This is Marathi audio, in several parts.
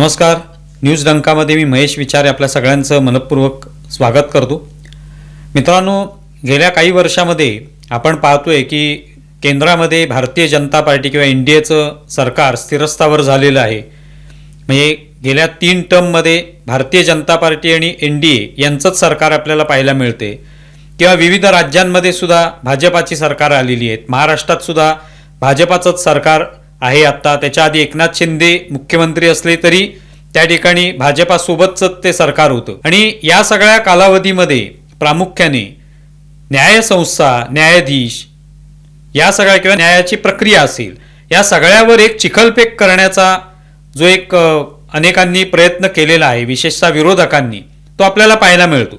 नमस्कार. न्यूज डंकामध्ये मी महेश विचारे आपल्या सगळ्यांचं मनपूर्वक स्वागत करतो. मित्रांनो गेल्या काही वर्षामध्ये आपण पाहतोय की केंद्रामध्ये भारतीय जनता पार्टी किंवा एन डी एचं सरकार स्थिरस्थावर झालेलं आहे. म्हणजे गेल्या तीन टर्ममध्ये भारतीय जनता पार्टी आणि एन डी ए यांचंच सरकार आपल्याला पाहायला मिळते. किंवा विविध राज्यांमध्ये सुद्धा भाजपाची सरकार आलेली आहेत. महाराष्ट्रात सुद्धा भाजपाचंच सरकार आहे आत्ता. त्याच्या आधी एकनाथ शिंदे मुख्यमंत्री असले तरी त्या ठिकाणी भाजपासोबतच ते सरकार होतं. आणि या सगळ्या कालावधीमध्ये प्रामुख्याने न्यायसंस्था न्यायाधीश या सगळ्या किंवा न्यायाची प्रक्रिया असेल या सगळ्यावर एक चिखलफेक करण्याचा जो एक अनेकांनी प्रयत्न केलेला आहे विशेषतः विरोधकांनी तो आपल्याला पाहायला मिळतो.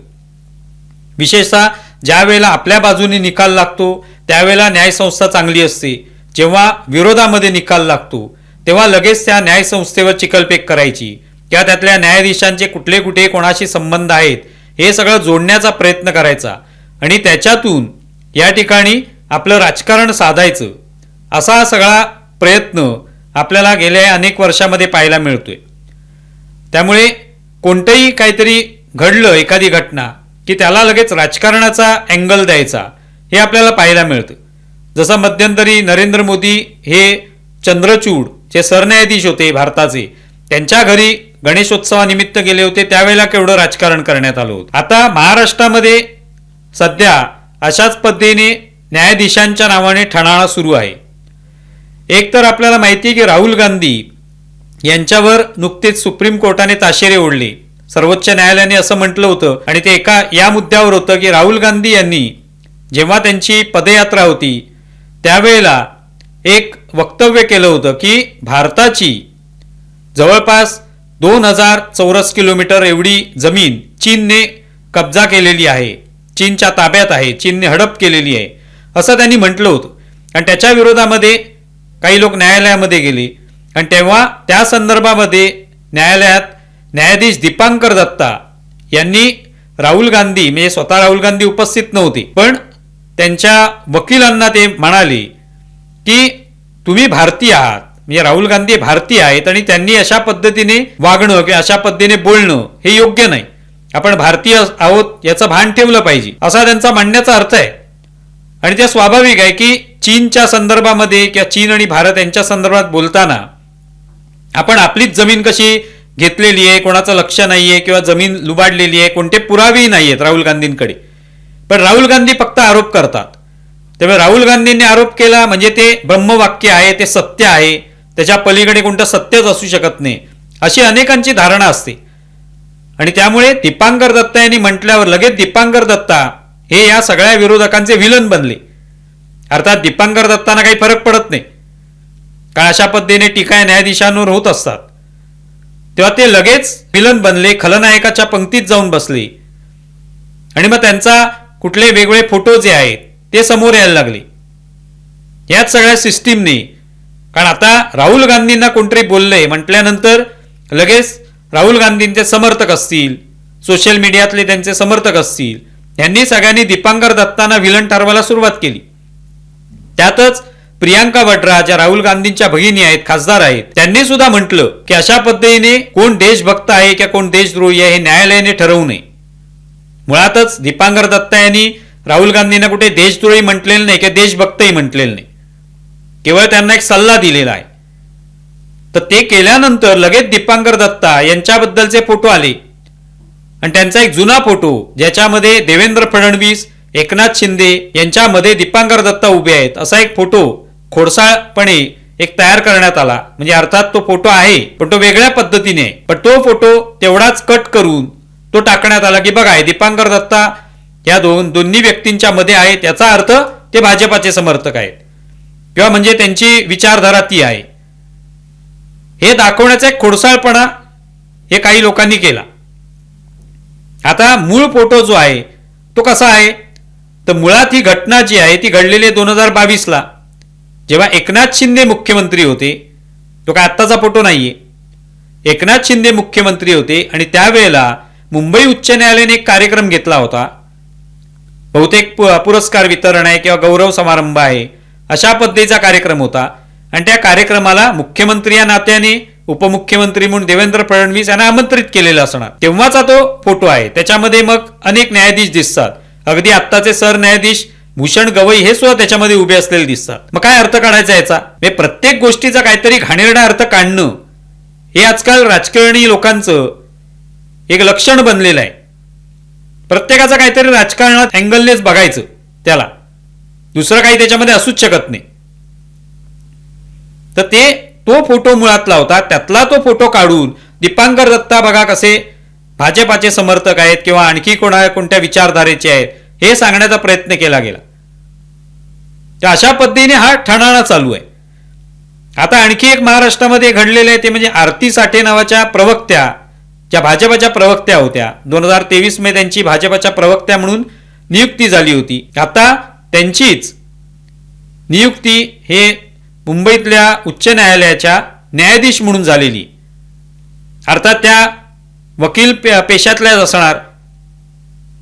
विशेषतः ज्या वेळेला आपल्या बाजूने निकाल लागतो त्यावेळेला न्यायसंस्था चांगली असते जेव्हा विरोधामध्ये निकाल लागतो तेव्हा लगेच त्या न्यायसंस्थेवर चिकलपेक करायची. किंवा त्यातल्या न्यायाधीशांचे कुठले कुठे कोणाशी संबंध आहेत हे सगळं जोडण्याचा प्रयत्न करायचा. आणि त्याच्यातून या ठिकाणी आपलं राजकारण साधायचं असा सगळा प्रयत्न आपल्याला गेल्या अनेक वर्षामध्ये पाहायला मिळतोय. त्यामुळे कोणतंही काहीतरी घडलं एखादी घटना की त्याला लगेच राजकारणाचा अँगल द्यायचा हे आपल्याला पाहायला मिळतं. जसं मध्यंतरी नरेंद्र मोदी हे चंद्रचूड जे सरन्यायाधीश होते भारताचे त्यांच्या घरी गणेशोत्सवानिमित्त गेले होते त्यावेळेला केवढं राजकारण करण्यात आलं होतं. आता महाराष्ट्रामध्ये सध्या अशाच पद्धतीने न्यायाधीशांच्या नावाने ठणाळा सुरू आहे. एक तर आपल्याला माहिती आहे की राहुल गांधी यांच्यावर नुकतेच सुप्रीम कोर्टाने ताशेरे ओढले. सर्वोच्च न्यायालयाने असं म्हटलं होतं आणि ते एका या मुद्द्यावर होतं की राहुल गांधी यांनी जेव्हा त्यांची पदयात्रा होती त्यावेळेला एक वक्तव्य केलं होतं की भारताची जवळपास दोन हजार चौरस किलोमीटर एवढी जमीन चीनने कब्जा केलेली आहे. चीनच्या ताब्यात आहे. चीनने हडप केलेली आहे. असं त्यांनी म्हटलं होतं. आणि त्याच्या विरोधामध्ये काही लोक न्यायालयामध्ये गेले. आणि तेव्हा त्या संदर्भामध्ये न्यायालयात न्यायाधीश दीपांकर दत्ता यांनी राहुल गांधी म्हणजे स्वतः राहुल गांधी उपस्थित नव्हते. पण त्यांच्या वकिलांना ते म्हणाले की तुम्ही भारतीय आहात. म्हणजे राहुल गांधी भारतीय आहेत आणि त्यांनी अशा पद्धतीने वागणं किंवा अशा पद्धतीने बोलणं हे योग्य नाही. आपण भारतीय आहोत याचं भान ठेवलं पाहिजे. असा त्यांचा म्हणण्याचा अर्थ आहे. आणि ते स्वाभाविक आहे की चीनच्या संदर्भामध्ये किंवा चीन आणि भारत यांच्या संदर्भात बोलताना आपण आपलीच जमीन कशी घेतलेली आहे कोणाचं लक्ष नाहीये किंवा जमीन लुबाडलेली आहे कोणते पुरावेही नाही आहेत राहुल गांधींकडे. पण राहुल गांधी फक्त आरोप करतात. त्यामुळे राहुल गांधींनी आरोप केला म्हणजे ते ब्रह्मवाक्य आहे ते सत्य आहे त्याच्या पलीकडे कोणतं सत्यच असू शकत नाही अशी अनेकांची धारणा असते. आणि त्यामुळे दीपांकर दत्ता यांनी म्हटल्यावर लगेच दीपांकर दत्ता हे या सगळ्या विरोधकांचे विलन बनले. अर्थात दीपांकर दत्तांना काही फरक पडत नाही. कारण अशा पद्धतीने टीका या न्यायाधीशांवर होत असतात. तेव्हा ते लगेच विलन बनले खलनायकाच्या पंक्तीत जाऊन बसले. आणि मग त्यांचा कुठले वेगवेगळे फोटो जे आहेत ते समोर यायला लागले. याच सगळ्या सिस्टीमने कारण आता राहुल गांधींना कोणतरी बोललंय म्हटल्यानंतर लगेच राहुल गांधींचे समर्थक असतील सोशल मीडियातले त्यांचे समर्थक असतील यांनी सगळ्यांनी दीपांकर दत्तांना विलन ठरवायला सुरुवात केली. त्यातच प्रियांका वड्रा ज्या राहुल गांधींच्या भगिनी आहेत खासदार आहेत त्यांनी सुद्धा म्हटलं की अशा पद्धतीने कोण देशभक्त आहे किंवा कोण देशद्रोही आहे हे न्यायालयाने ठरवू नये. मुळातच दीपांकर दत्ता यांनी राहुल गांधींना कुठे देशद्रोही म्हटलेलं नाही किंवा देशभक्तही म्हटलेलं नाही. केवळ त्यांना एक सल्ला दिलेला आहे. तर ते केल्यानंतर लगेच दीपांकर दत्ता यांच्याबद्दलचे फोटो आले. आणि त्यांचा एक जुना फोटो ज्याच्यामध्ये देवेंद्र फडणवीस एकनाथ शिंदे यांच्यामध्ये दीपांकर दत्ता उभे आहेत असा एक फोटो खोडसाळपणे एक तयार करण्यात आला. म्हणजे अर्थात तो फोटो आहे पण तो वेगळ्या पद्धतीने. पण तो फोटो तेवढाच कट करून तो टाकण्यात आला की बघा हे दीपांकर दत्ता या दोन दोन्ही व्यक्तींच्या मध्ये आहेत याचा अर्थ ते भाजपाचे समर्थक आहेत. किंवा म्हणजे त्यांची विचारधारा ती आहे. हे दाखवण्याचा एक खोडसाळपणा हे काही लोकांनी केला. आता मूळ फोटो जो आहे तो कसा आहे? तर मुळात ही घटना जी आहे ती घडलेली दोन हजार बावीसला जेव्हा एकनाथ शिंदे मुख्यमंत्री होते तो काय आत्ताचा फोटो नाहीये. एकनाथ शिंदे मुख्यमंत्री होते आणि त्यावेळेला मुंबई उच्च न्यायालयाने एक कार्यक्रम घेतला होता. बहुतेक पुरस्कार वितरण आहे किंवा गौरव समारंभ आहे अशा पद्धतीचा कार्यक्रम होता. आणि त्या कार्यक्रमाला मुख्यमंत्री या नात्याने उपमुख्यमंत्री म्हणून देवेंद्र फडणवीस यांना आमंत्रित केलेला असणार. तेव्हाचा तो फोटो आहे. त्याच्यामध्ये मग अनेक न्यायाधीश दिसतात. अगदी आत्ताचे सरन्यायाधीश भूषण गवई हे सुद्धा त्याच्यामध्ये उभे असलेले दिसतात. मग काय अर्थ काढायचा याचा? म्हणजे प्रत्येक गोष्टीचा काहीतरी घाणेरडा अर्थ काढणं. हे आजकाल राजकारणी लोकांचं एक लक्षण बनलेलं आहे. प्रत्येकाचं काहीतरी राजकारणात अँगलनेच बघायचं त्याला. दुसरं काही त्याच्यामध्ये असूच शकत नाही. तर ते तो फोटो मुळातला होता त्यातला तो फोटो काढून दीपांकर दत्ता बघा कसे भाजपाचे समर्थक आहेत किंवा आणखी कोणा कोणत्या विचारधारेचे आहेत हे सांगण्याचा प्रयत्न केला गेला. तर अशा पद्धतीने हा ठणाणा चालू आहे. आता आणखी एक महाराष्ट्रामध्ये घडलेले आहे ते म्हणजे आरती साठे नावाच्या प्रवक्त्या ज्या भाजपच्या प्रवक्त्या होत्या. दोन हजार तेवीसमध्ये त्यांची भाजपच्या प्रवक्त्या म्हणून नियुक्ती झाली होती. आता त्यांचीच नियुक्ती हे मुंबईतल्या उच्च न्यायालयाच्या न्यायाधीश म्हणून झालेली. अर्थात त्या वकील पे- पेशातल्याच असणार.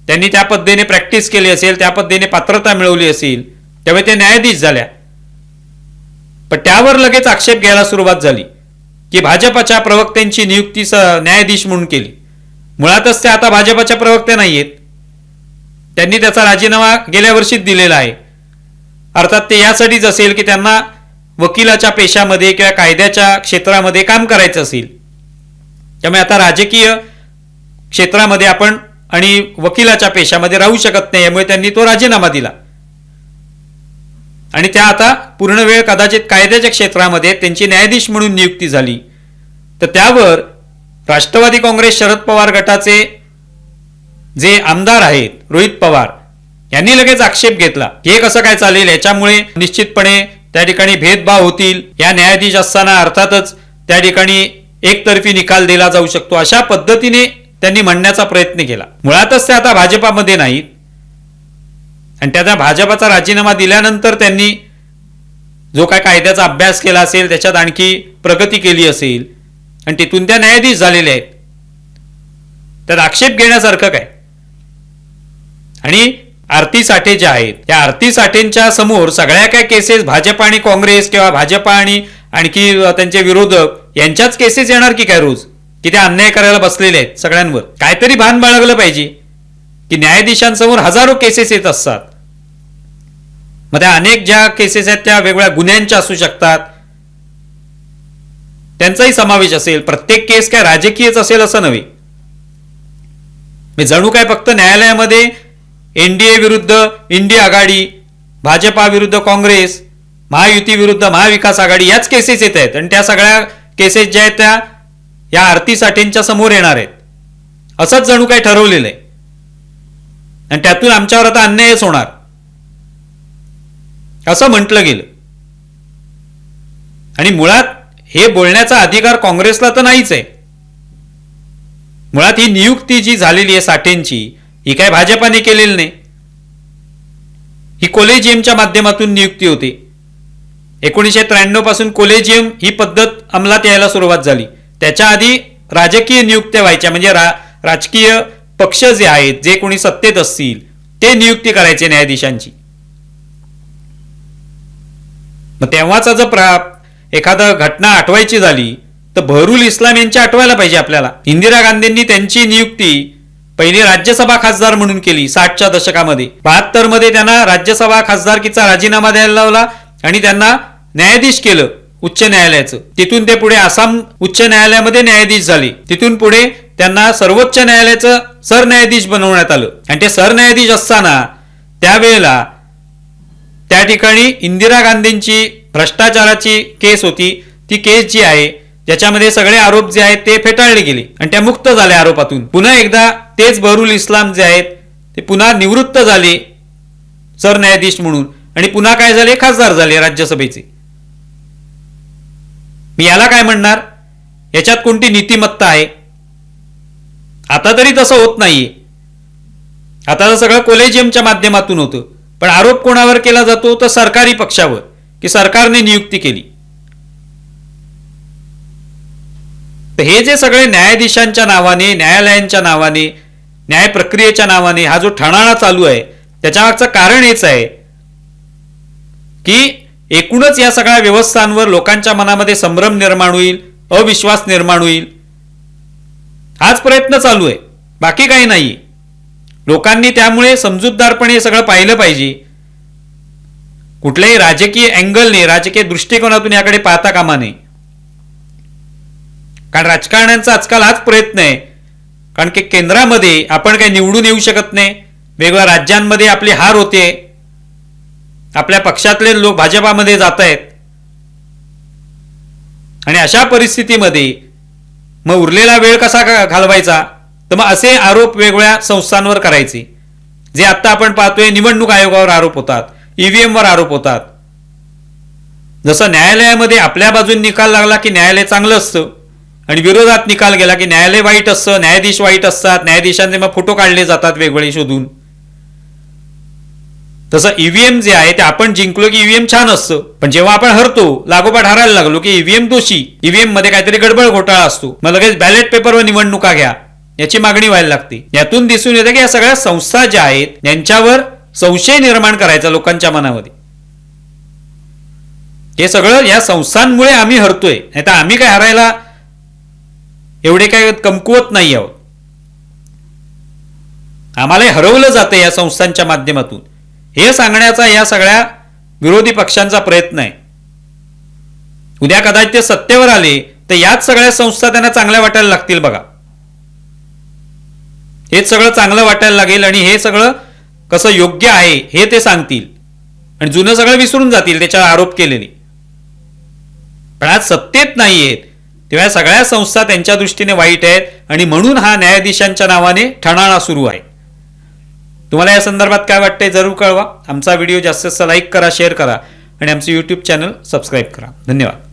त्यांनी त्या पद्धतीने प्रॅक्टिस केली असेल त्या पद्धतीने पात्रता मिळवली असेल त्यामुळे ते न्यायाधीश झाल्या. पण त्यावर लगेच आक्षेप घ्यायला सुरुवात झाली. की भाजपाच्या प्रवक्त्यांची नियुक्ती स न्यायाधीश म्हणून केली. मुळातच त्या आता भाजपाच्या प्रवक्त्या नाही आहेत त्यांनी त्याचा राजीनामा गेल्या वर्षीच दिलेला आहे. अर्थात ते यासाठीच असेल की त्यांना वकिलाच्या पेशामध्ये किंवा कायद्याच्या क्षेत्रामध्ये काम करायचं असेल. त्यामुळे आता राजकीय क्षेत्रामध्ये आपण आणि वकिलाच्या पेशामध्ये राहू शकत नाही यामुळे त्यांनी तो राजीनामा दिला. आणि त्या आता पूर्ण वेळ कदाचित कायद्याच्या क्षेत्रामध्ये त्यांची न्यायाधीश म्हणून नियुक्ती झाली. तर त्यावर राष्ट्रवादी काँग्रेस शरद पवार गटाचे जे आमदार आहेत रोहित पवार यांनी लगेच आक्षेप घेतला. की हे कसं काय चालेल? याच्यामुळे निश्चितपणे त्या ठिकाणी भेदभाव होतील. या न्यायाधीश असताना अर्थातच त्या ठिकाणी एकतर्फी निकाल दिला जाऊ शकतो. अशा पद्धतीने त्यांनी म्हणण्याचा प्रयत्न केला. मुळातच ते आता भाजपामध्ये नाहीत. आणि त्याचा भाजपाचा राजीनामा दिल्यानंतर त्यांनी जो काय कायद्याचा अभ्यास केला असेल त्याच्यात आणखी प्रगती केली असेल आणि तिथून त्या न्यायाधीश झालेल्या आहेत. त्यात आक्षेप घेण्यासारखं काय? आणि आरती साठे जे आहेत त्या आरती साठेंच्या समोर सगळ्या काय केसेस भाजप आणि काँग्रेस किंवा भाजपा आणि आणखी त्यांचे विरोधक यांच्याच केसेस येणार की काय रोज? की ते अन्याय करायला बसलेले आहेत सगळ्यांवर? काहीतरी भान बाळगलं पाहिजे. की न्यायाधीशांसमोर हजारो केसेस येत असतात. मग त्या अनेक ज्या केसेस आहेत त्या वेगवेगळ्या गुन्ह्यांच्या असू शकतात. त्यांचाही समावेश असेल. प्रत्येक केस काय राजकीयच असेल असं नव्हे. मी जणू काय फक्त न्यायालयामध्ये एनडीए विरुद्ध इंडिया आघाडी भाजपा विरुद्ध काँग्रेस महायुती विरुद्ध महाविकास आघाडी याच केसेस येत आहेत. आणि त्या सगळ्या केसेस ज्या आहेत त्या या आरती साठेंच्या समोर येणार आहेत. असंच जणू काही ठरवलेलं आहे. आणि त्यातून आमच्यावर आता अन्यायच होणार. असं म्हटलं गेलं. आणि मुळात हे बोलण्याचा अधिकार काँग्रेसला तर नाहीच आहे. मुळात ही नियुक्ती जी झालेली आहे साठेंची ही काय भाजपाने केलेली नाही. ही कोलेजियमच्या माध्यमातून नियुक्ती होते. एकोणीसशे त्र्याण्णवपासून कोलेजियम ही पद्धत अंमलात यायला सुरुवात झाली. त्याच्या आधी राजकीय नियुक्त्या व्हायच्या म्हणजे रा राजकीय पक्ष जे आहेत जे कोणी सत्तेत असतील ते नियुक्ती करायचे न्यायाधीशांची. मग तेव्हाचा जर प्रा एखादं घटना आठवायची झाली तर बहरुल इस्लाम यांची आठवायला पाहिजे आपल्याला. इंदिरा गांधींनी त्यांची नियुक्ती पहिली राज्यसभा खासदार म्हणून केली साठच्या दशकामध्ये. बहात्तरमध्ये त्यांना राज्यसभा खासदारकीचा राजीनामा द्यायला लावला आणि त्यांना न्यायाधीश केलं उच्च न्यायालयाचं. तिथून ते पुढे आसाम उच्च न्यायालयामध्ये न्यायाधीश झाले. तिथून पुढे त्यांना सर्वोच्च न्यायालयाचं सरन्यायाधीश बनवण्यात आलं. आणि ते सरन्यायाधीश असताना त्यावेळेला त्या ठिकाणी इंदिरा गांधींची भ्रष्टाचाराची केस होती. ती केस जी आहे ज्याच्यामध्ये सगळे आरोप जे आहेत ते फेटाळले गेले आणि त्या मुक्त झाल्या आरोपातून. पुन्हा एकदा तेच बहरुल इस्लाम जे आहेत ते पुन्हा निवृत्त झाले सरन्यायाधीश म्हणून आणि पुन्हा काय झाले? खासदार झाले राज्यसभेचे. मी याला काय म्हणणार? याच्यात कोणती नीतिमत्ता आहे? आता तरी तसं होत नाहीये. आता तर सगळं कोलेजियमच्या माध्यमातून होतं. पण आरोप कोणावर केला जातो? तर सरकारी पक्षावर की सरकारने नियुक्ती केली. तर हे जे सगळे न्यायाधीशांच्या नावाने न्यायालयांच्या नावाने न्याय प्रक्रियेच्या नावाने हा जो ठणाणा चालू आहे त्याच्यामागचं कारण हेच आहे की एकूणच या सगळ्या व्यवस्थांवर लोकांच्या मनामध्ये संभ्रम निर्माण होईल अविश्वास निर्माण होईल. हाच प्रयत्न चालू आहे. बाकी काही नाही लोकांनी त्यामुळे समजूतदारपणे हे सगळं पाहिलं पाहिजे. कुठल्याही राजकीय अँगलने राजकीय दृष्टिकोनातून याकडे पाहता कामा नये. कारण राजकारण्यांचा आजकाल हाच प्रयत्न आहे. कारण की केंद्रामध्ये आपण काही निवडून येऊ शकत नाही. वेगवेगळ्या राज्यांमध्ये आपली हार होते. आपल्या पक्षातले लोक भाजपामध्ये जात आहेत. आणि अशा परिस्थितीमध्ये मग उरलेला वेळ कसा घालवायचा? तर मग असे आरोप वेगवेगळ्या संस्थांवर करायचे. जे आत्ता आपण पाहतोय निवडणूक आयोगावर आरोप होतात ईव्हीएमवर आरोप होतात. जसं न्यायालयामध्ये आपल्या बाजून निकाल लागला की न्यायालय चांगलं असतं आणि विरोधात निकाल गेला की न्यायालय वाईट असतं न्यायाधीश वाईट असतात न्यायाधीशांचे मग फोटो काढले जातात वेगवेगळे शोधून. तसं ईव्हीएम जे आहे ते आपण जिंकलो की ईव्हीएम छान असतं पण जेव्हा आपण हरतो लागोपाठ हरायला लागलो की ईव्हीएम दोषी ईव्हीएममध्ये काहीतरी गडबड घोटाळा असतो. मग लगेच बॅलेट पेपरवर निवडणुका घ्या. याची मागणी व्हायला लागते. यातून दिसून येतं की या सगळ्या संस्था ज्या आहेत यांच्यावर संशय निर्माण करायचा लोकांच्या मनामध्ये. हे सगळं या संस्थांमुळे आम्ही हरतोय. नाही तर आम्ही काय हरायला एवढे काय कमकुवत नाही आहोत. आम्हाला हरवलं जातं या संस्थांच्या माध्यमातून. हे सांगण्याचा या सगळ्या विरोधी पक्षांचा प्रयत्न आहे. उद्या कदाचित ते सत्तेवर आले तर याच सगळ्या संस्था त्यांना चांगल्या वाटायला लागतील बघा. हेच सगळं चांगलं वाटायला लागेल आणि हे सगळं कसं योग्य आहे हे ते सांगतील. आणि जुनं सगळं विसरून जातील त्याच्यावर आरोप केलेले. पण आज सत्तेत नाही आहेत तेव्हा सगळ्या संस्था त्यांच्या दृष्टीने वाईट आहेत आणि म्हणून हा न्यायाधीशांच्या नावाने ठणाणा सुरू आहे. तुम्हाला या संदर्भात काय वाटतंय जरूर कळवा. आमचा व्हिडिओ जास्तीत जास्त लाईक करा शेअर करा आणि आमचं यूट्यूब चॅनल सबस्क्राईब करा. धन्यवाद.